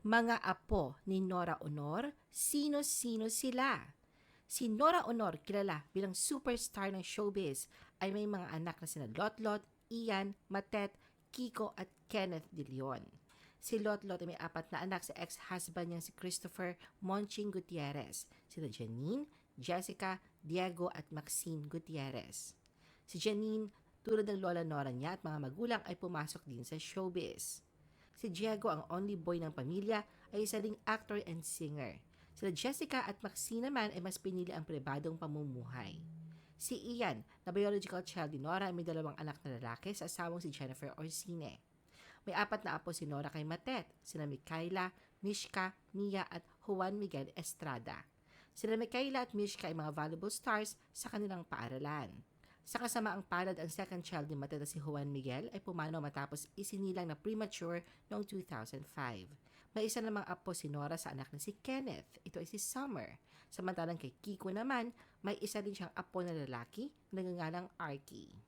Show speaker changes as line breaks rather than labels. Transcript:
Mga apo ni Nora Honor, sino-sino sila? Si Nora Honor, kilala bilang superstar ng showbiz, ay may mga anak na sina Lotlot, Ian, Matet, Kiko at Kenneth De Leon. Si Lotlot ay may apat na anak sa ex-husband niya si Christopher Monching Gutierrez, sina Janine, Jessica, Diego at Maxine Gutierrez. Si Janine, tulad ng lola Nora niya at mga magulang ay pumasok din sa showbiz. Si Diego, ang only boy ng pamilya, ay isa ding actor and singer. Sila Jessica at Maxine naman ay mas pinili ang pribadong pamumuhay. Si Ian, na biological child ni Nora, ay may dalawang anak na lalaki sa asawang si Jennifer Orsine. May apat na apo si Nora kay Matet, sina Micaela, Mishka, Mia at Juan Miguel Estrada. Sila Micaela at Mishka ay mga valuable stars sa kanilang paaralan. Sa kasamaang palad, ang second child ni Matet na si Juan Miguel ay pumanaw matapos isinilang na premature noong 2005. May isa namang apo si Nora sa anak na si Kenneth. Ito ay si Summer. Samantalang kay Kiko naman, may isa din siyang apo na lalaki na nagngangalang Arky.